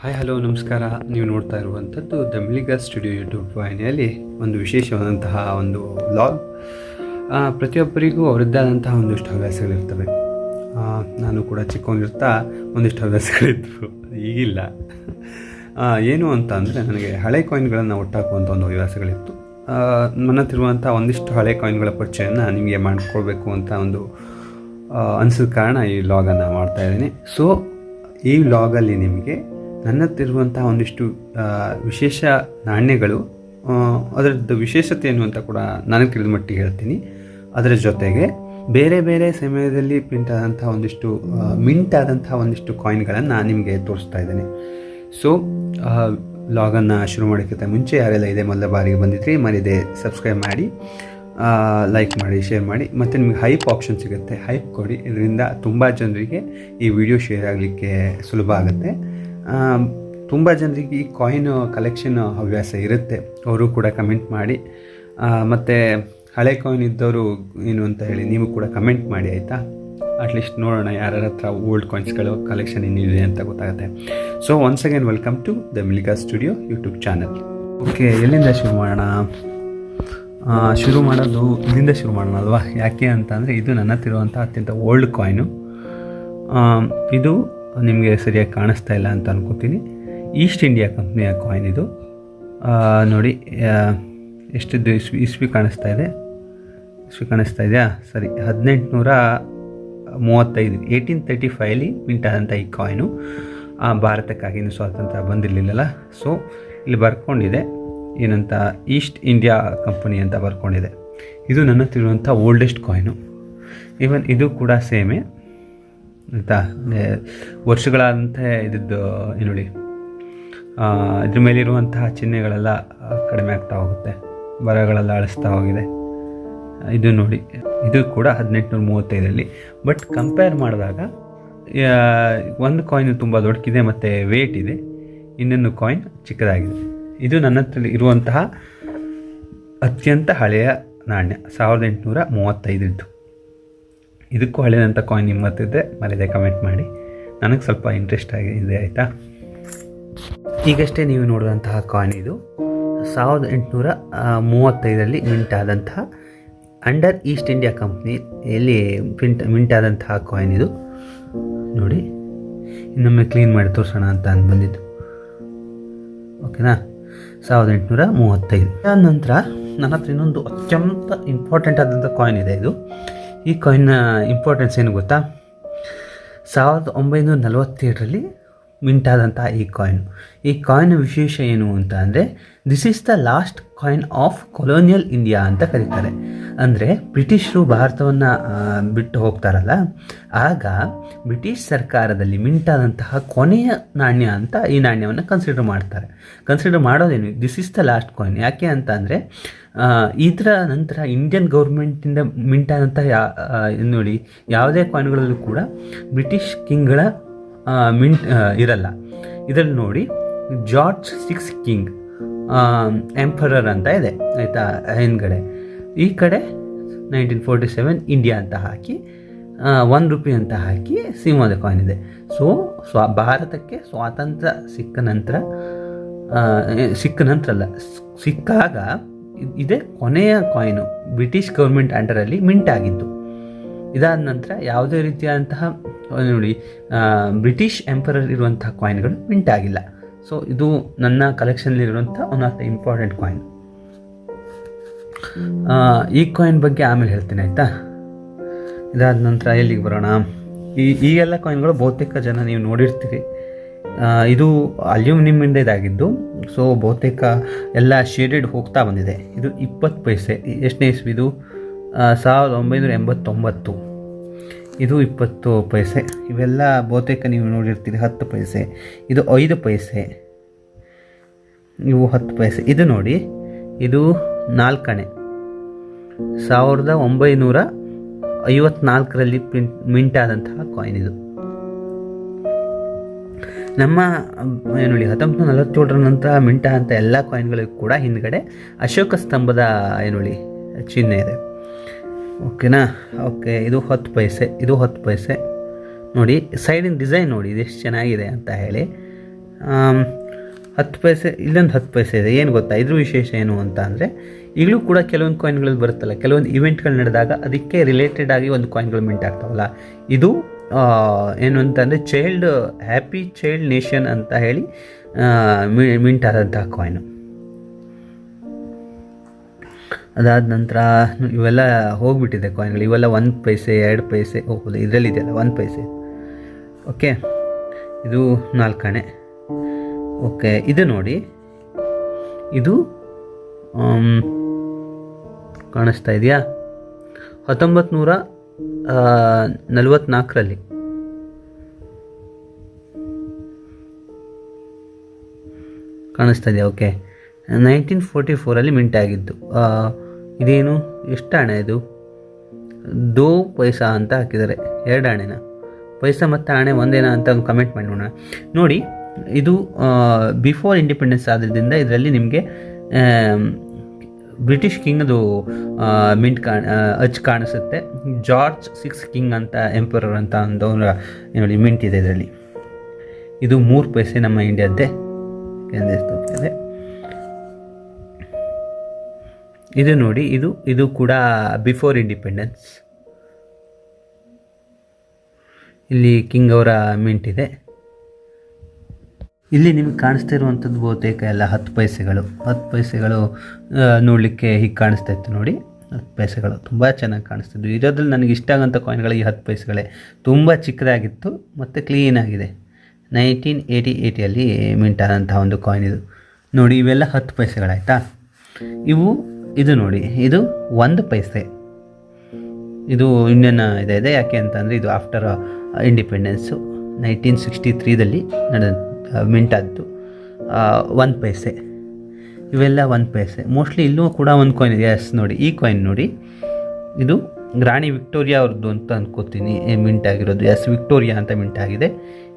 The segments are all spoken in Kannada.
ಹಾಯ್, ಹಲೋ, ನಮಸ್ಕಾರ. ನೀವು ನೋಡ್ತಾ ಇರುವಂಥದ್ದು ದಮ್ಲಿಗ ಸ್ಟುಡಿಯೋ ಯೂಟ್ಯೂಬ್ ವಾಹಿನಿಯಲ್ಲಿ ಒಂದು ವಿಶೇಷವಾದಂತಹ ಒಂದು ವ್ಲಾಗ್ ಪ್ರತಿಯೊಬ್ಬರಿಗೂ ಅವರದ್ದೇ ಆದಂತಹ ಒಂದಿಷ್ಟು ಹವ್ಯಾಸಗಳಿರ್ತವೆ. ನಾನು ಕೂಡ ಚಿಕ್ಕವನಿರ್ತಾ ಒಂದಿಷ್ಟು ಹವ್ಯಾಸಗಳಿದ್ವು. ಈಗಿಲ್ಲ. ಏನು ಅಂತ ಅಂದರೆ ನನಗೆ ಹಳೆ ಕಾಯಿನ್ಗಳನ್ನು ಒಟ್ಟಾಕುವಂಥ ಒಂದು ಹವ್ಯಾಸಗಳಿತ್ತು. ನನ್ನ ಹತ್ತಿರುವಂಥ ಒಂದಿಷ್ಟು ಹಳೆ ಕಾಯಿನ್ಗಳ ಪರಿಚಯನ ನಿಮಗೆ ಮಾಡಿಕೊಳ್ಬೇಕು ಅಂತ ಒಂದು ಅನಿಸಿದ ಕಾರಣ ಈ ವ್ಲಾಗನ್ನು ಮಾಡ್ತಾ ಇದ್ದೀನಿ. ಸೊ ಈ ವ್ಲಾಗಲ್ಲಿ ನಿಮಗೆ ನನ್ನ ಹತ್ರ ಇರುವಂತಹ ಒಂದಿಷ್ಟು ವಿಶೇಷ ನಾಣ್ಯಗಳು ಅದರದ್ದು ವಿಶೇಷತೆ ಏನು ಅಂತ ಕೂಡ ನನಗೆ ತಿಳಿದ ಮಟ್ಟಿಗೆ ಹೇಳ್ತೀನಿ. ಅದರ ಜೊತೆಗೆ ಬೇರೆ ಬೇರೆ ಸಮಯದಲ್ಲಿ ಪ್ರಿಂಟ್ ಆದಂಥ ಒಂದಿಷ್ಟು ಮಿಂಟ್ ಆದಂಥ ಒಂದಿಷ್ಟು ಕಾಯಿನ್ಗಳನ್ನು ನಿಮಗೆ ತೋರಿಸ್ತಾ ಇದ್ದೇನೆ. ಸೊ ಲಾಗನ್ನು ಶುರು ಮಾಡೋಕ್ಕಿಂತ ಮುಂಚೆ ಯಾರೆಲ್ಲ ಇದೆ ಮೊದಲ ಬಾರಿಗೆ ಬಂದಿದ್ರಿ, ಮರಿದೆ ಸಬ್ಸ್ಕ್ರೈಬ್ ಮಾಡಿ ಲೈಕ್ ಮಾಡಿ ಶೇರ್ ಮಾಡಿ, ಮತ್ತು ನಿಮಗೆ ಹೈಪ್ ಆಪ್ಷನ್ ಸಿಗುತ್ತೆ. ಹೈಪ್ ಕೊಡಿ. ಇದರಿಂದ ತುಂಬ ಜನರಿಗೆ ಈ ವಿಡಿಯೋ ಶೇರ್ ಆಗಲಿಕ್ಕೆ ಸುಲಭ ಆಗುತ್ತೆ. ತುಂಬ ಜನರಿಗೆ ಈ ಕಾಯಿನ್ ಕಲೆಕ್ಷನ್ ಹವ್ಯಾಸ ಇರುತ್ತೆ. ಅವರು ಕೂಡ ಕಮೆಂಟ್ ಮಾಡಿ. ಮತ್ತು ಹಳೆ ಕಾಯಿನ್ ಇದ್ದವರು ಏನು ಅಂತ ಹೇಳಿ ನೀವು ಕೂಡ ಕಮೆಂಟ್ ಮಾಡಿ, ಆಯಿತಾ? ಅಟ್ಲೀಸ್ಟ್ ನೋಡೋಣ ಯಾರ್ಯಾರ ಹತ್ರ ಓಲ್ಡ್ ಕಾಯಿನ್ಸ್ಗಳು ಕಲೆಕ್ಷನ್ ಇನ್ನಿದೆ ಅಂತ ಗೊತ್ತಾಗುತ್ತೆ. So once again welcome to the Milika studio YouTube channel okay ಎಲ್ಲಿಂದ ಶುರು ಮಾಡೋಣ? ಶುರು ಮಾಡೋದು ಇಲ್ಲಿಂದ ಶುರು ಮಾಡೋಣ ಅಲ್ವಾ? ಯಾಕೆ ಅಂತ ಅಂದರೆ ಇದು ನನ್ನ ಹತ್ತಿರುವಂಥ ಅತ್ಯಂತ ಓಲ್ಡ್ ಕಾಯಿನು ಇದು ನಿಮಗೆ ಸರಿಯಾಗಿ ಕಾಣಿಸ್ತಾ ಇಲ್ಲ ಅಂತ ಅನ್ಕೋತೀನಿ. ಈಸ್ಟ್ ಇಂಡಿಯಾ ಕಂಪ್ನಿಯ ಕಾಯಿನ್ ಇದು. ನೋಡಿ ಎಷ್ಟಿದ್ದು ಇಸ್ವಿ ಇಸ್ವಿ ಕಾಣಿಸ್ತಾ ಇದೆ. ಇಸ್ವಿ ಕಾಣಿಸ್ತಾ ಇದೆಯಾ? ಸರಿ, ಹದಿನೆಂಟುನೂರ ಮೂವತ್ತೈದು. ಏಯ್ಟೀನ್ ತರ್ಟಿ ಫೈಲಿ ಆದಂಥ ಈ ಕಾಯಿನು ಭಾರತಕ್ಕಾಗಿ ಸ್ವಾತಂತ್ರ್ಯ ಬಂದಿರಲಿಲ್ಲಲ್ಲ. ಸೊ ಇಲ್ಲಿ ಬರ್ಕೊಂಡಿದೆ. ಏನಂತ ಈಸ್ಟ್ ಇಂಡಿಯಾ ಕಂಪನಿ ಅಂತ ಬರ್ಕೊಂಡಿದೆ. ಇದು ನನ್ನ ತಿರುವಂಥ ಓಲ್ಡೆಸ್ಟ್ ಕಾಯಿನು ಈವನ್ ಇದು ಕೂಡ ಸೇಮೇ. ಆಯಿತಾ ವರ್ಷಗಳಂತೆ ಇದ್ದದ್ದು ಏನು ಆ, ಇದ್ರ ಮೇಲಿರುವಂತಹ ಚಿಹ್ನೆಗಳೆಲ್ಲ ಕಡಿಮೆ ಆಗ್ತಾ ಹೋಗುತ್ತೆ. ಬರಗಳೆಲ್ಲ ಅಳಿಸ್ತಾ ಹೋಗಿದೆ. ಇದು ನೋಡಿ ಇದು ಕೂಡ ಹದಿನೆಂಟುನೂರ ಮೂವತ್ತೈದರಲ್ಲಿ. ಬಟ್ ಕಂಪೇರ್ ಮಾಡಿದಾಗ ಒಂದು ಕಾಯಿನ್ ತುಂಬ ದೊಡ್ಡಕಿದೆ ಮತ್ತು ವೇಟ್ ಇದೆ. ಇನ್ನೊಂದು ಕಾಯಿನ್ ಚಿಕ್ಕದಾಗಿದೆ. ಇದು ನನ್ನ ಹತ್ರ ಇರುವಂತಹ ಅತ್ಯಂತ ಹಳೆಯ ನಾಣ್ಯ ಸಾವಿರದ ಎಂಟುನೂರ ಮೂವತ್ತೈದರದ್ದು. ಇದಕ್ಕೂ ಹಳೆಯದಂಥ ಕಾಯಿನ್ ನಿಮ್ಮ ಹತ್ರ ಇದ್ದರೆ ಮರಿದೆ ಕಮೆಂಟ್ ಮಾಡಿ. ನನಗೆ ಸ್ವಲ್ಪ ಇಂಟ್ರೆಸ್ಟ್ ಆಗಿದೆ ಆಯಿತಾ? ಈಗಷ್ಟೇ ನೀವು ನೋಡಿದಂತಹ ಕಾಯಿನ್ ಇದು. ಸಾವಿರದ ಎಂಟುನೂರ ಮೂವತ್ತೈದರಲ್ಲಿ ಮಿಂಟ್ ಆದಂತಹ ಅಂಡರ್ ಈಸ್ಟ್ ಇಂಡಿಯಾ ಕಂಪ್ನಿ ಎಲ್ಲಿ ಪ್ರಿಂಟ್ ಮಿಂಟ್ ಆದಂತಹ ಕಾಯಿನ್ ಇದು. ನೋಡಿ, ಇನ್ನೊಮ್ಮೆ ಕ್ಲೀನ್ ಮಾಡಿ ತೋರಿಸೋಣ ಅಂತ ಅಂದು ಬಂದಿದ್ದು. ಓಕೆನಾ ಸಾವಿರದ ಎಂಟುನೂರ ಮೂವತ್ತೈದು. ನಂತರ ನನ್ನ ಹತ್ರ ಇನ್ನೊಂದು ಅತ್ಯಂತ ಇಂಪಾರ್ಟೆಂಟ್ ಆದಂಥ ಕಾಯಿನ್ ಇದೆ ಇದು. ಈ ಕಾಯಿನ್ನ ಇಂಪಾರ್ಟೆನ್ಸ್ ಏನು ಗೊತ್ತಾ? ಸಾವಿರದ ಒಂಬೈನೂರ ನಲವತ್ತೇಳರಲ್ಲಿ ಮಿಂಟಾದಂತಹ ಈ ಕಾಯಿನ್ ಈ ಕಾಯಿನ್ ವಿಶೇಷ ಏನು ಅಂತ ಅಂದರೆ this is the last coin of colonial India ಅಂತ ಕರೀತಾರೆ. ಅಂದರೆ ಬ್ರಿಟಿಷರು ಭಾರತವನ್ನು ಬಿಟ್ಟು ಹೋಗ್ತಾರಲ್ಲ, ಆಗ ಬ್ರಿಟಿಷ್ ಸರ್ಕಾರದಲ್ಲಿ ಮಿಂಟಾದಂತಹ ಕೊನೆಯ ನಾಣ್ಯ ಅಂತ ಈ ನಾಣ್ಯವನ್ನು ಕನ್ಸಿಡರ್ ಮಾಡ್ತಾರೆ. Consider ಮಾಡೋದೇನು? This is the last coin ಯಾಕೆ ಅಂತ ಅಂದರೆ ಇದರ ನಂತರ ಇಂಡಿಯನ್ ಗೌರ್ಮೆಂಟಿಂದ ಇದ್ ನೋಡಿ, ಯಾವುದೇ ಕಾಯಿನ್ಗಳಲ್ಲೂ ಕೂಡ ಬ್ರಿಟಿಷ್ ಕಿಂಗ್ಗಳ ಮಿಂಟ್ ಇರಲ್ಲ. ಇದರಲ್ಲಿ ನೋಡಿ, ಜಾರ್ಜ್ ಸಿಕ್ಸ್ ಕಿಂಗ್ ಎಂಪರರ್ ಅಂತ ಇದೆ, ಆಯಿತಾ, ಹಿಂದ್ಗಡೆ. ಈ ಕಡೆ ನೈನ್ಟೀನ್ ಫೋರ್ಟಿ ಸೆವೆನ್ ಇಂಡಿಯಾ ಅಂತ ಹಾಕಿ ಒನ್ ರುಪಿ ಅಂತ ಹಾಕಿ ಸಿಂಹದ ಕಾಯಿನ್ ಇದೆ. ಸೊ ಸ್ವ, ಭಾರತಕ್ಕೆ ಸ್ವಾತಂತ್ರ್ಯ ಸಿಕ್ಕ ನಂತರ ಸಿಕ್ಕ ನಂತರ ಅಲ್ಲ, ಸಿಕ್ಕಾಗ ಇದ್- ಕೊನೆಯ ಕಾಯಿನು ಬ್ರಿಟಿಷ್ ಗೌರ್ಮೆಂಟ್ ಅಂಡರಲ್ಲಿ ಮಿಂಟ್ ಆಗಿತ್ತು ಇದಾದ ನಂತರ ಯಾವುದೇ ರೀತಿಯಾದಂತಹ ನೋಡಿ ಬ್ರಿಟಿಷ್ ಎಂಪರರ್ ಇರುವಂಥ ಕಾಯಿನ್ಗಳು ಮಿಂಟ್ ಆಗಿಲ್ಲ. ಸೊ ಇದು ನನ್ನ ಕಲೆಕ್ಷನ್ನಲ್ಲಿರುವಂಥ one of the important coin ಈ ಕಾಯಿನ್ ಬಗ್ಗೆ ಆಮೇಲೆ ಹೇಳ್ತೀನಿ ಆಯಿತಾ? ಇದಾದ ನಂತರ ಎಲ್ಲಿಗೆ ಬರೋಣ? ಈ ಈ ಎಲ್ಲ ಕಾಯಿನ್ಗಳು ಬಹುತೇಕ ಜನ ನೀವು ನೋಡಿರ್ತೀರಿ. ಇದು ಅಲ್ಯೂಮಿನಿಯಮಿಂದ ಇದಾಗಿದ್ದು ಸೊ ಬಹುತೇಕ ಎಲ್ಲ ಶೇಡೆಡ್ ಹೋಗ್ತಾ ಬಂದಿದೆ. ಇದು ಇಪ್ಪತ್ತು ಪೈಸೆ ಎಷ್ಟನೇ ಇಸ್ವಿ ಇದು ಆ, ಸಾವಿರದ ಒಂಬೈನೂರ ಎಂಬತ್ತೊಂಬತ್ತು. ಇದು ಇಪ್ಪತ್ತು ಪೈಸೆ. ಇವೆಲ್ಲ ಬಹುತೇಕ ನೀವು ನೋಡಿರ್ತೀರಿ ಹತ್ತು ಪೈಸೆ. ಇದು ಐದು ಪೈಸೆ. ಇವು ಹತ್ತು ಪೈಸೆ. ಇದು ನೋಡಿ, ಇದು ನಾಲ್ಕಣೆ. ಸಾವಿರದ ಒಂಬೈನೂರ ಐವತ್ನಾಲ್ಕರಲ್ಲಿ ಪ್ರಿಂಟ್, ಮಿಂಟ್ ಆದಂತಹ ಕಾಯಿನ್ ಇದು. ನಮ್ಮ ನೋಡಿ, ಹತ್ತೊಂಬತ್ತು ನಲವತ್ತೇಳರ ನಂತರ ಮಿಂಟ ಅಂತ ಎಲ್ಲ ಕಾಯಿನ್ಗಳಿಗೂ ಕೂಡ ಹಿಂದ್ಗಡೆ ಅಶೋಕ ಸ್ತಂಭದ ಏನೋಳಿ ಚಿಹ್ನೆ ಇದೆ. ಓಕೆನಾ? ಓಕೆ, ಇದು ಹತ್ತು ಪೈಸೆ, ಇದು ಹತ್ತು ಪೈಸೆ. ನೋಡಿ, ಸೈಡಿನ ಡಿಸೈನ್ ನೋಡಿ, ಇದು ಎಷ್ಟು ಚೆನ್ನಾಗಿದೆ ಅಂತ ಹೇಳಿ. ಹತ್ತು ಪೈಸೆ, ಇಲ್ಲೊಂದು ಹತ್ತು ಪೈಸೆ ಇದೆ. ಏನು ಗೊತ್ತಾ? ಇದ್ರ ವಿಶೇಷ ಏನು ಅಂತ ಅಂದರೆ, ಈಗಲೂ ಕೂಡ ಕೆಲವೊಂದು ಕಾಯಿನ್ಗಳು ಬರುತ್ತಲ್ಲ, ಕೆಲವೊಂದು ಇವೆಂಟ್ಗಳು ನಡೆದಾಗ ಅದಕ್ಕೆ ರಿಲೇಟೆಡ್ ಆಗಿ ಒಂದು ಕಾಯಿನ್ಗಳು ಮಿಂಟ್ ಆಗ್ತಾವಲ್ಲ. ಇದು ಏನು ಅಂತಂದರೆ ಚೈಲ್ಡ್ ಹ್ಯಾಪಿ ಚೈಲ್ಡ್ ನೇಷನ್ ಅಂತ ಹೇಳಿ ಮಿಂಟ್ ಆದಂತಹ ಕಾಯಿನು ಅದಾದ ನಂತರ ಇವೆಲ್ಲ ಹೋಗ್ಬಿಟ್ಟಿದೆ ಕಾಯಿನ್ಗಳು ಇವೆಲ್ಲ ಒಂದು ಪೈಸೆ ಎರಡು ಪೈಸೆ ಹೋಗ್ಬೋದು ಇದರಲ್ಲಿ ಇದೆಯಲ್ಲ ಒಂದು ಪೈಸೆ. ಓಕೆ ಇದು ನಾಲ್ಕನೇ ಓಕೆ ಇದು ನೋಡಿ. ಇದು ಕಾಣಿಸ್ತಾ ಇದೆಯಾ? ಹತ್ತೊಂಬತ್ತು ನೂರ ನಲವತ್ತ್ನಾಲ್ಕರಲ್ಲಿ ಕಾಣಿಸ್ತಾ ಇದೆಯಾ? ಓಕೆ ನೈನ್ಟೀನ್ ಫೋರ್ಟಿ ಫೋರಲ್ಲಿ ಮಿಂಟ್ ಆಗಿದ್ದು ಆ, ಇದೇನು? ಎಷ್ಟು ಹಣ ಇದು? ದೋ ಪೈಸಾ ಅಂತ ಹಾಕಿದ್ದಾರೆ. ಎರಡು ಹಣೆನ? ಪೈಸಾ ಮತ್ತು ಹಣೆ ಒಂದೇನಾ ಅಂತ ಒಂದು ಕಮೆಂಟ್ ಮಾಡಿ ನೋಡೋಣ. ನೋಡಿ, ಇದು ಬಿಫೋರ್ ಇಂಡಿಪೆಂಡೆನ್ಸ್ ಆದ್ರಿಂದ ಇದರಲ್ಲಿ ನಿಮಗೆ ಬ್ರಿಟಿಷ್ ಕಿಂಗ್ದು ಮಿಂಟ್ ಕಾಣ್ ಅಚ್ ಕಾಣಿಸುತ್ತೆ. ಜಾರ್ಜ್ ಸಿಕ್ಸ್ ಕಿಂಗ್ ಅಂತ ಎಂಪರರ್ ಅಂತ ಒಂದು ಅವ್ರ ನೋಡಿ ಮಿಂಟ್ ಇದೆ ಇದರಲ್ಲಿ. ಇದು ಮೂರು ಪೈಸೆ ನಮ್ಮ ಇಂಡಿಯಾದ್ದೇ ಕೆಂದೇ ಇದು ನೋಡಿ, ಇದು ಇದು ಕೂಡ ಬಿಫೋರ್ ಇಂಡಿಪೆಂಡೆನ್ಸ್ ಇಲ್ಲಿ ಕಿಂಗ್ ಅವರ ಮಿಂಟ್ ಇದೆ. ಇಲ್ಲಿ ನಿಮ್ಗೆ ಕಾಣಿಸ್ತಾ ಇರುವಂಥದ್ದು ಬಹುತೇಕ ಎಲ್ಲ ಹತ್ತು ಪೈಸೆಗಳು. ಹತ್ತು ಪೈಸೆಗಳು ನೋಡಲಿಕ್ಕೆ ಹೀಗೆ ಕಾಣಿಸ್ತಾ ಇತ್ತು ನೋಡಿ. ಹತ್ತು ಪೈಸೆಗಳು, ತುಂಬ ಚೆನ್ನಾಗಿ ಕಾಣಿಸ್ತಿದ್ವು. ಇರೋದ್ರಲ್ಲಿ ನನಗೆ ಇಷ್ಟ ಆಗೋಂಥ ಕಾಯಿನ್ಗಳು ಈ ಹತ್ತು ಪೈಸೆಗಳೇ. ತುಂಬ ಚಿಕ್ಕದಾಗಿತ್ತು ಮತ್ತು ಕ್ಲೀನಾಗಿದೆ ನೈನ್ಟೀನ್ ಏಯ್ಟಿ ಏಯ್ಟಿಯಲ್ಲಿ ಮಿಂಟ್ ಆದಂಥ ಒಂದು ಕಾಯಿನ್ ಇದು. ನೋಡಿ, ಇವೆಲ್ಲ ಹತ್ತು ಪೈಸೆಗಳಾಯಿತಾ? ಇವು ಇದು ನೋಡಿ, ಇದು ಒಂದು ಪೈಸೆ. ಇದು ಇನ್ನೇನು ಇದೆ ಇದೆ ಯಾಕೆ ಅಂತಂದರೆ ಇದು ಆಫ್ಟರ್ ಇಂಡಿಪೆಂಡೆನ್ಸು ನೈನ್ಟೀನ್ ಸಿಕ್ಸ್ಟಿ ತ್ರೀದಲ್ಲಿ ನಡೆದ ಮಿಂಟ್ ಆದ್ದು. ಒಂದು ಪೈಸೆ. ಇವೆಲ್ಲ ಒಂದು ಪೈಸೆ. ಮೋಸ್ಟ್ಲಿ ಇಲ್ಲೂ ಕೂಡ ಒಂದು ಕಾಯಿನ್ ಇದೆ. ಎಸ್ ನೋಡಿ, ಈ ಕಾಯಿನ್ ನೋಡಿ. ಇದು ರಾಣಿ ವಿಕ್ಟೋರಿಯಾ ಅವ್ರದ್ದು ಅಂತ ಅಂದ್ಕೋತೀನಿ ಮಿಂಟ್ ಆಗಿರೋದು. ಎಸ್ ವಿಕ್ಟೋರಿಯಾ ಅಂತ ಮಿಂಟ್ ಆಗಿದೆ.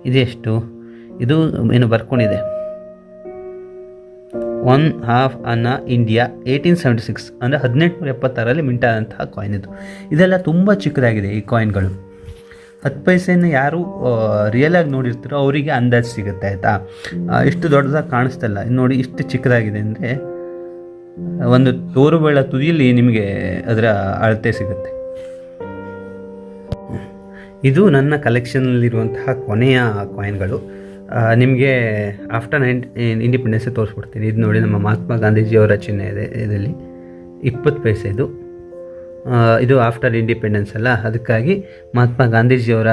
ಇದೆಷ್ಟು ಇದು ಏನು ಬರ್ಕೊಂಡಿದೆ? One half anna India eighteen seventy six ಅಂದರೆ ಹದಿನೆಂಟುನೂರ ಎಪ್ಪತ್ತಾರಲ್ಲಿ ಮಿಂಟ್ ಆದಂತಹ ಕಾಯಿನ್ ಇದು. ಇದೆಲ್ಲ ತುಂಬ ಚಿಕ್ಕದಾಗಿದೆ ಈ ಕಾಯಿನ್ಗಳು ಹತ್ತು ಪೈಸೆಯನ್ನು ಯಾರು ರಿಯಲಾಗಿ ನೋಡಿರ್ತಾರೋ ಅವರಿಗೆ ಅಂದಾಜು ಸಿಗುತ್ತೆ, ಆಯಿತಾ? ಇಷ್ಟು ದೊಡ್ಡದಾಗಿ ಕಾಣಿಸ್ತಲ್ಲ ನೋಡಿ ಇಷ್ಟು ಚಿಕ್ಕದಾಗಿದೆ ಅಂದರೆ ಒಂದು ತೋರುಬೇಳ ತುದಿಯಲ್ಲಿ ನಿಮಗೆ ಅದರ ಅಳತೆ ಸಿಗುತ್ತೆ. ಇದು ನನ್ನ ಕಲೆಕ್ಷನ್ನಲ್ಲಿರುವಂತಹ ಕೊನೆಯ ಕಾಯಿನ್ಗಳು ನಿಮಗೆ ಆಫ್ಟರ್ ನೈನ್ ಇಂಡಿಪೆಂಡೆನ್ಸ್ ತೋರಿಸ್ಬಿಡ್ತೀನಿ. ಇದು ನೋಡಿ ನಮ್ಮ ಮಹಾತ್ಮ ಗಾಂಧೀಜಿಯವರ ಚಿಹ್ನೆ ಇದೆ, ಇದರಲ್ಲಿ. ಇಪ್ಪತ್ತು ಪೈಸೆ ಇದು. ಇದು ಆಫ್ಟರ್ ಇಂಡಿಪೆಂಡೆನ್ಸ್ ಅಲ್ಲ. ಅದಕ್ಕಾಗಿ ಮಹಾತ್ಮ ಗಾಂಧೀಜಿಯವರ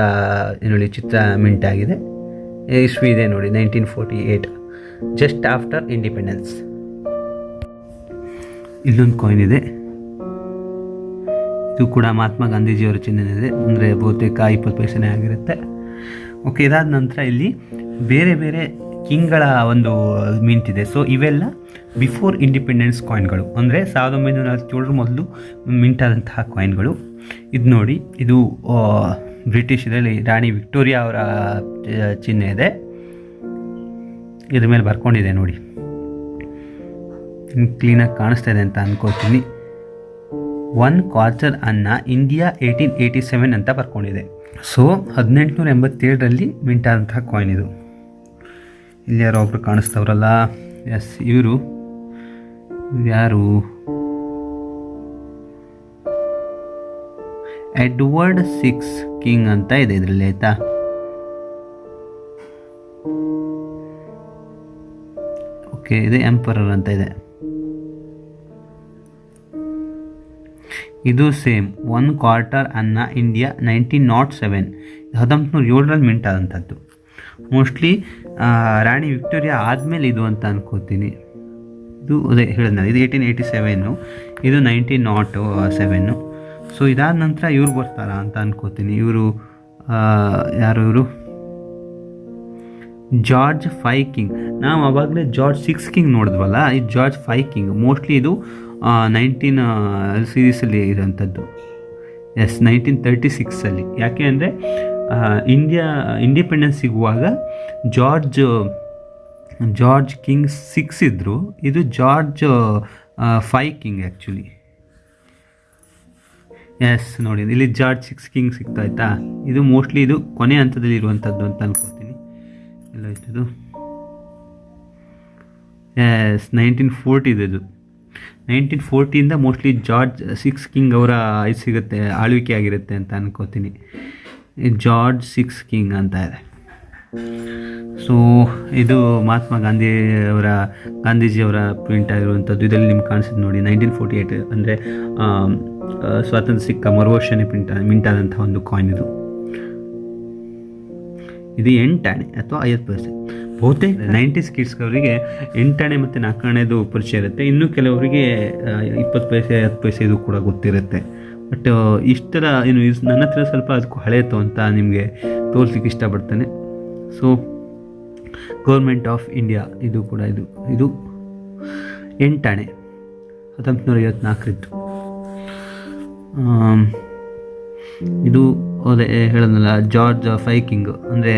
ಹೇಳಿ ಚಿತ್ರ ಮಿಂಟ್ ಆಗಿದೆ. ಇಸ್ವಿ ಇದೆ ನೋಡಿ nineteen forty eight just after independence ಇಲ್ಲೊಂದು ಕಾಯಿನ್ ಇದೆ. ಇದು ಕೂಡ ಮಹಾತ್ಮ ಗಾಂಧೀಜಿಯವರ ಚಿಹ್ನೆ ಇದೆ ಅಂದರೆ ಬಹುತೇಕ ಇಪ್ಪತ್ತು ಪೈಸೆನೇ ಆಗಿರುತ್ತೆ. ಓಕೆ ಇದಾದ ನಂತರ ಇಲ್ಲಿ ಬೇರೆ ಬೇರೆ ಕಿಂಗ್ಗಳ ಒಂದು ಮಿಂಟ್ ಇದೆ. ಸೊ ಇವೆಲ್ಲ ಬಿಫೋರ್ ಇಂಡಿಪೆಂಡೆನ್ಸ್ ಕಾಯಿನ್ಗಳು ಅಂದರೆ ಸಾವಿರದ ಒಂಬೈನೂರ ನಲವತ್ತೇಳರ ಮೊದಲು ಮಿಂಟ್ ಆದಂತಹ ಕಾಯಿನ್ಗಳು ಇದು ನೋಡಿ, ಇದು ಬ್ರಿಟಿಷ್ ಇದರಲ್ಲಿ ರಾಣಿ ವಿಕ್ಟೋರಿಯಾ ಅವರ ಚಿಹ್ನೆ ಇದೆ. ಇದ್ರ ಮೇಲೆ ಬರ್ಕೊಂಡಿದೆ ನೋಡಿ. ಕ್ಲೀನಾಗಿ ಕಾಣಿಸ್ತಾ ಇದೆ ಅಂತ ಅನ್ಕೋತೀನಿ. One quarter anna India eighteen eighty seven ಅಂತ ಬರ್ಕೊಂಡಿದೆ. ಸೊ ಹದಿನೆಂಟುನೂರ ಎಂಬತ್ತೇಳರಲ್ಲಿ ಮಿಂಟ್ ಆದಂತಹ ಕಾಯಿನ್ ಇದು. ಇಲ್ಲಿ ಯಾರೋ ಒಬ್ರು ಕಾಣಿಸ್ತವ್ರಲ್ಲ? ಎಸ್ ಇವರು. ಯಾರು ಎಡ್ವರ್ಡ್ ಸಿಕ್ಸ್ ಕಿಂಗ್ ಅಂತ ಇದೆ ಇದರಲ್ಲಿ, ಆಯ್ತಾ? ಓಕೆ, ಇದೆ ಎಂಪರರ್ ಅಂತ ಇದೆ. ಇದು same, one quarter anna India nineteen naught seven. ಹತ್ತೊಂಬತ್ತು ನೂರ ಏಳರಲ್ಲಿ ಮಿಂಟ್ ಆದಂಥದ್ದು. ಮೋಸ್ಟ್ಲಿ ರಾಣಿ ವಿಕ್ಟೋರಿಯಾ ಆದಮೇಲೆ ಇದು ಅಂತ ಅನ್ಕೋತೀನಿ. ಇದು ಅದೇ ಹೇಳಿದ್ನಲ್ಲ, ಇದು ಏಯ್ಟೀನ್ ಏಯ್ಟಿ ಸೆವೆನ್ನು ಇದು ನೈನ್ಟೀನ್ ನಾಟ್ ಸೆವೆನ್ನು ಸೊ ಇದಾದ ನಂತರ ಇವ್ರು ಬರ್ತಾರಾ ಅಂತ ಅನ್ಕೋತೀನಿ. ಇವರು ಯಾರು ಇವರು? ಜಾರ್ಜ್ ಫೈ ಕಿಂಗ್ ನಾವು ಅವಾಗಲೇ ಜಾರ್ಜ್ ಸಿಕ್ಸ್ ಕಿಂಗ್ ನೋಡಿದ್ವಲ್ಲ, ಈ ಜಾರ್ಜ್ ಫೈ ಕಿಂಗ್ ಮೋಸ್ಟ್ಲಿ ಇದು ನೈನ್ಟೀನ್ ಸೀರೀಸಲ್ಲಿ ಇರೋಂಥದ್ದು. ಎಸ್ ನೈನ್ಟೀನ್ ತರ್ಟಿ ಸಿಕ್ಸಲ್ಲಿ ಯಾಕೆ ಅಂದರೆ ಇಂಡಿಯಾ ಇಂಡಿಪೆಂಡೆನ್ಸ್ ಸಿಗುವಾಗ ಜಾರ್ಜ್ ಜಾರ್ಜ್ ಕಿಂಗ್ ಸಿಕ್ಸ್ ಇದ್ದರು ಇದು George five king actually yes ನೋಡಿ, ಇಲ್ಲಿ ಜಾರ್ಜ್ ಸಿಕ್ಸ್ ಕಿಂಗ್ ಸಿಗ್ತಾಯ್ತಾ ಇದು ಮೋಸ್ಟ್ಲಿ ಇದು ಕೊನೆ ಹಂತದಲ್ಲಿ ಇರುವಂಥದ್ದು ಅಂತ ಅನ್ಕೋತೀನಿ. ಎಲ್ಲ ಎಸ್ ನೈನ್ಟೀನ್ ಫೋರ್ಟಿದು ಇದು. ನೈನ್ಟೀನ್ ಫೋರ್ಟಿಯಿಂದ ಮೋಸ್ಟ್ಲಿ ಜಾರ್ಜ್ ಸಿಕ್ಸ್ ಕಿಂಗ್ ಅವರ ಇದು ಸಿಗುತ್ತೆ, ಆಳ್ವಿಕೆ ಆಗಿರುತ್ತೆ ಅಂತ ಅನ್ಕೋತೀನಿ. ಜಾರ್ಜ್ ಸಿಕ್ಸ್ ಕಿಂಗ್ ಅಂತ ಇದೆ. ಸೊ ಇದು ಮಹಾತ್ಮ ಗಾಂಧಿ ಅವರ ಗಾಂಧೀಜಿಯವರ ಪ್ರಿಂಟ್ ಆಗಿರುವಂಥದ್ದು. ಇದರಲ್ಲಿ ನಿಮ್ಗೆ ಕಾಣಿಸುತ್ತೆ ನೋಡಿ ನೈನ್ಟೀನ್ ಫೋರ್ಟಿ ಏಯ್ಟ್ ಅಂದರೆ ಸ್ವಾತಂತ್ರ್ಯ ಸಿಕ್ಕ ಮರುವರ್ಷನೇ ಪ್ರಿಂಟ್ ಮಿಂಟ್ ಆದಂಥ ಒಂದು ಕಾಯಿನ್ ಇದು. ಇದು ಎಂಟಾಣೆ ಅಥವಾ ಐವತ್ತು ಪೈಸೆ ಬಹುತೇಕ ನೈಂಟೀಸ್ ಕಿಡ್ಸ್ಗವರಿಗೆ ಎಂಟಾಣೆ ಮತ್ತು ನಾಲ್ಕಾಣೆದು ಪರಿಚಯ ಇರುತ್ತೆ. ಇನ್ನು ಕೆಲವರಿಗೆ ಇಪ್ಪತ್ತು ಪೈಸೆ ಹತ್ತು ಪೈಸೆ ಇದು ಕೂಡ ಗೊತ್ತಿರುತ್ತೆ. ಬಟ್ ಇಷ್ಟರ ಏನು ನನ್ನ ಹತ್ರ ಸ್ವಲ್ಪ ಅದಕ್ಕೂ ಹಳೆಯತು ಅಂತ ನಿಮಗೆ ತೋರಿಸಲಿಕ್ಕೆ ಇಷ್ಟಪಡ್ತೇನೆ. ಸೊ ಗೌರ್ಮೆಂಟ್ ಆಫ್ ಇಂಡಿಯಾ ಇದು ಕೂಡ ಇದು ಇದು ಎಂಟಾಣೆ ಹತ್ತೊಂಬತ್ತು ನೂರ ಐವತ್ನಾಲ್ಕರಿದ್ದು ಇದು ಅದೇ ಹೇಳೋದಲ್ಲ ಜಾರ್ಜ್ ಫೈಕಿಂಗ್ ಅಂದರೆ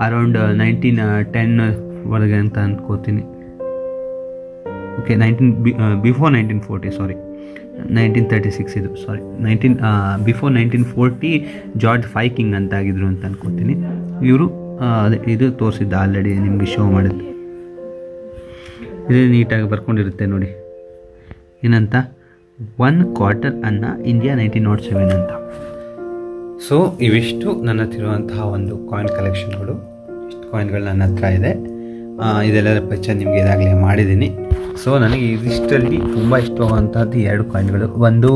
ಅರೌಂಡ್ ನೈನ್ಟೀನ್ ಟೆನ್ ಒಳಗೆ ಅಂತ ಅಂದ್ಕೋತೀನಿ okay nineteen before nineteen forty sorry nineteen thirty six ಇದು sorry nineteen before nineteen forty George five king ಅಂತ ಆಗಿದ್ರು ಅಂತ ಅನ್ಕೋತೀನಿ. ಇವರು ಅದೇ, ಇದು ತೋರಿಸಿದ್ದ ಆಲ್ರೆಡಿ ನಿಮಗೆ ಶೋ ಮಾಡಿದ್ದು. ಇದು ನೀಟಾಗಿ ಬರ್ಕೊಂಡಿರುತ್ತೆ ನೋಡಿ. ಏನಂತ? One quarter anna India nineteen nought seven ಅಂತ. ಸೊ ಇವಿಷ್ಟು ನನ್ನ ಹತ್ತಿರುವಂತಹ ಒಂದು ಕಾಯಿನ್ ಕಲೆಕ್ಷನ್ಗಳು ಇಷ್ಟು ಕಾಯಿನ್ಗಳು ನನ್ನ ಹತ್ರ ಇದೆ. ಆ, ಇದೆಲ್ಲದರ ಪರಿಚಯ ನಿಮಗೆ ಇದಾಗಲೇ ಮಾಡಿದ್ದೀನಿ. ಸೊ ನನಗೆ ಇದಿಷ್ಟರಲ್ಲಿ ತುಂಬ ಇಷ್ಟವಾಗುವಂಥದ್ದು ಎರಡು ಕಾಯಿನ್ಗಳು ಒಂದು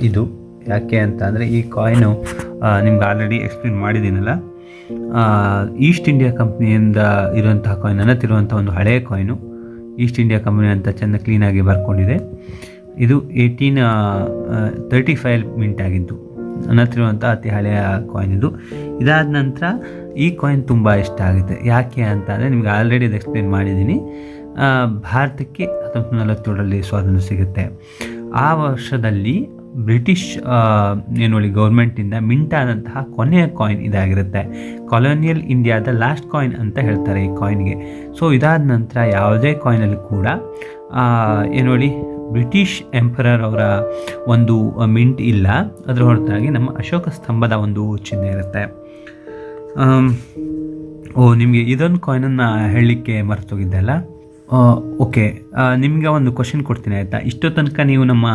ಇದು. ಯಾಕೆ ಅಂತ ಅಂದರೆ ಈ ಕಾಯಿನು ನಿಮ್ಗೆ ಆಲ್ರೆಡಿ ಎಕ್ಸ್ಪ್ಲೇನ್ ಮಾಡಿದ್ದೀನಲ್ಲ. ಈಸ್ಟ್ ಇಂಡಿಯಾ ಕಂಪ್ನಿಯಿಂದ ಇರುವಂತಹ ಕಾಯಿನ್ ನನ್ನ ತಿರುವಂಥ ಒಂದು ಹಳೆಯ ಕಾಯಿನು ಈಸ್ಟ್ ಇಂಡಿಯಾ ಕಂಪ್ನಿ ಅಂತ ಚೆಂದ ಕ್ಲೀನಾಗಿ ಬರ್ಕೊಂಡಿದೆ. ಇದು ಏಯ್ಟೀನ್ ತರ್ಟಿ ಫೈವ್ ಮಿಂಟ್ ಆಗಿದ್ದು. ನನ್ನ ಹತ್ರ ಇರುವಂಥ ಅತಿ ಹಳೆಯ ಕಾಯಿನ್ ಇದು. ಇದಾದ ನಂತರ ಈ ಕಾಯಿನ್ ತುಂಬ ಇಷ್ಟ ಆಗುತ್ತೆ. ಯಾಕೆ ಅಂತ ಅಂದರೆ ನಿಮ್ಗೆ ಆಲ್ರೆಡಿ ಇದು ಎಕ್ಸ್ಪ್ಲೇನ್ ಮಾಡಿದ್ದೀನಿ. ಭಾರತಕ್ಕೆ ಹತ್ತೊಂಬತ್ತು ನಲವತ್ತೇಳರಲ್ಲಿ ಸ್ವಾತಂತ್ರ್ಯ ಸಿಗುತ್ತೆ. ಆ ವರ್ಷದಲ್ಲಿ ಬ್ರಿಟಿಷ್ ಏನು ಹೇಳಿ ಗೌರ್ಮೆಂಟಿಂದ ಮಿಂಟ್ ಆದಂತಹ ಕೊನೆಯ ಕಾಯಿನ್ ಇದಾಗಿರುತ್ತೆ. ಕಾಲೋನಿಯಲ್ ಇಂಡಿಯಾದ ಲಾಸ್ಟ್ ಕಾಯಿನ್ ಅಂತ ಹೇಳ್ತಾರೆ ಈ ಕಾಯಿನ್ಗೆ ಸೊ ಇದಾದ ನಂತರ ಯಾವುದೇ ಕಾಯಿನಲ್ಲಿ ಕೂಡ ಏನು ಹೇಳಿ ಬ್ರಿಟಿಷ್ ಎಂಪರರ್ ಅವರ ಒಂದು ಮಿಂಟ್ ಇಲ್ಲ. ಅದರ ಹೊರತಾಗಿ ನಮ್ಮ ಅಶೋಕ ಸ್ತಂಭದ ಒಂದು ಚಿಹ್ನೆ ಇರುತ್ತೆ. ಓ, ನಿಮಗೆ ಇದೊಂದು ಕಾಯಿನನ್ನು ಹೇಳಲಿಕ್ಕೆ ಮರ್ತೋಗಿದ್ದೆ ಅಲ್ಲ? ಓಕೆ. ನಿಮಗೆ ಒಂದು ಕ್ವಶನ್ ಕೊಡ್ತೀನಿ, ಆಯಿತಾ? ಇಷ್ಟೋ ತನಕ ನೀವು ನಮ್ಮ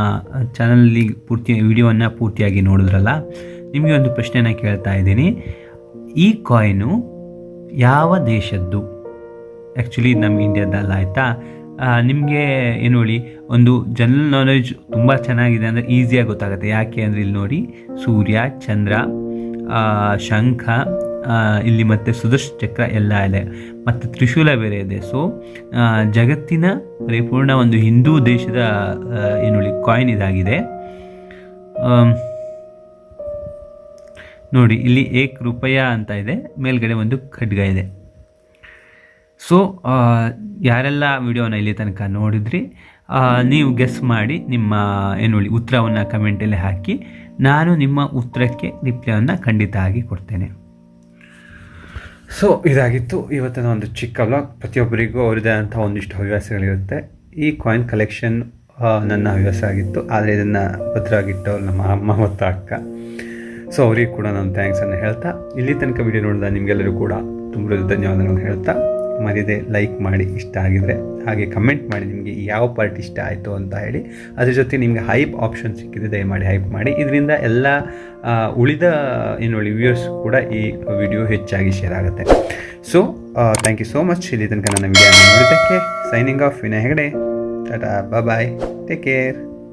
ಚಾನಲಲ್ಲಿ ಪೂರ್ತಿ, ವಿಡಿಯೋವನ್ನು ಪೂರ್ತಿಯಾಗಿ ನೋಡಿದ್ರಲ್ಲ, ನಿಮಗೆ ಒಂದು ಪ್ರಶ್ನೆನ ಕೇಳ್ತಾ ಇದ್ದೀನಿ. ಈ ಕಾಯಿನು ಯಾವ ದೇಶದ್ದು? ಆ್ಯಕ್ಚುಲಿ ನಮ್ಮ ಇಂಡಿಯಾದಲ್ಲ ಆಯಿತಾ? ನಿಮಗೆ ಏನು ಹೇಳಿ, ಒಂದು ಜನರಲ್ ನಾಲೆಜ್ ತುಂಬ ಚೆನ್ನಾಗಿದೆ ಅಂದರೆ ಈಸಿಯಾಗಿ ಗೊತ್ತಾಗುತ್ತೆ. ಯಾಕೆ ಅಂದರೆ ಇಲ್ಲಿ ನೋಡಿ, ಸೂರ್ಯ, ಚಂದ್ರ ಶಂಖ ಇಲ್ಲಿ ಮತ್ತು ಸುದರ್ಶ ಚಕ್ರ ಎಲ್ಲ ಇದೆ. ಮತ್ತು ತ್ರಿಶೂಲ ಬೇರೆ ಇದೆ. ಸೊ ಜಗತ್ತಿನ ಪರಿಪೂರ್ಣ ಒಂದು ಹಿಂದೂ ದೇಶದ ಏನು ಹೇಳಿ ಕಾಯಿನ್ ಇದಾಗಿದೆ. ನೋಡಿ, ಇಲ್ಲಿ ಏಕ್ ರೂಪಾಯ ಅಂತ ಇದೆ. ಮೇಲ್ಗಡೆ ಒಂದು ಖಡ್ಗ ಇದೆ. ಸೊ ಯಾರೆಲ್ಲ ವಿಡಿಯೋನ ಇಲ್ಲಿ ತನಕ ನೋಡಿದ್ರಿ ನೀವು ಗೆಸ್ ಮಾಡಿ ನಿಮ್ಮ, ಏನು ಹೇಳಿ, ಉತ್ತರವನ್ನು ಕಮೆಂಟಲ್ಲಿ ಹಾಕಿ, ನಾನು ನಿಮ್ಮ ಉತ್ತರಕ್ಕೆ ರಿಪ್ಲೈವನ್ನು ಖಂಡಿತ ಆಗಿ ಕೊಡ್ತೇನೆ. ಸೊ ಇದಾಗಿತ್ತು ಇವತ್ತಿನ ಒಂದು ಚಿಕ್ಕ ಬ್ಲಾಗ್ ಪ್ರತಿಯೊಬ್ಬರಿಗೂ ಅವರದೇ ಆದಂಥ ಒಂದಿಷ್ಟು ಹವ್ಯಾಸಗಳಿರುತ್ತೆ. ಈ ಕಾಯಿನ್ ಕಲೆಕ್ಷನ್ ನನ್ನ ಹವ್ಯಾಸ ಆಗಿತ್ತು. ಆದರೆ ಇದನ್ನು ಭದ್ರವಾಗಿಟ್ಟವ್ರು ನಮ್ಮ ಅಮ್ಮ ಮತ್ತು ಅಕ್ಕ. ಸೊ ಅವರಿಗೆ ಕೂಡ ನಾನು ಥ್ಯಾಂಕ್ಸನ್ನು ಹೇಳ್ತಾ, ಇಲ್ಲಿ ತನಕ ವಿಡಿಯೋ ನೋಡಿದ ನಿಮಗೆಲ್ಲರೂ ಕೂಡ ತುಂಬ ಧನ್ಯವಾದಗಳನ್ನು ಹೇಳ್ತಾ ಮರಿದೆ ಲೈಕ್ ಮಾಡಿ ಇಷ್ಟ ಆಗಿದರೆ ಹಾಗೆ ಕಮೆಂಟ್ ಮಾಡಿ ನಿಮಗೆ ಯಾವ ಪಾರ್ಟ್ ಇಷ್ಟ ಆಯಿತು ಅಂತ ಹೇಳಿ. ಅದ್ರ ಜೊತೆ ನಿಮಗೆ ಹೈಪ್ ಆಪ್ಷನ್ ಸಿಕ್ಕಿದೆ ದಯಮಾಡಿ ಹೈಪ್ ಮಾಡಿ. ಇದರಿಂದ ಎಲ್ಲ ಉಳಿದ, ಏನು ವ್ಯೂವರ್ಸ್ ಕೂಡ ಈ ವಿಡಿಯೋ ಹೆಚ್ಚಾಗಿ ಶೇರ್ ಆಗುತ್ತೆ. So thank you so much ಇಲ್ಲಿ ತನಕ ನನ್ನ ವಿಡಿಯೋ ನೋಡಿದ್ದಕ್ಕೆ signing off Vinay Hegde. Tata bye take care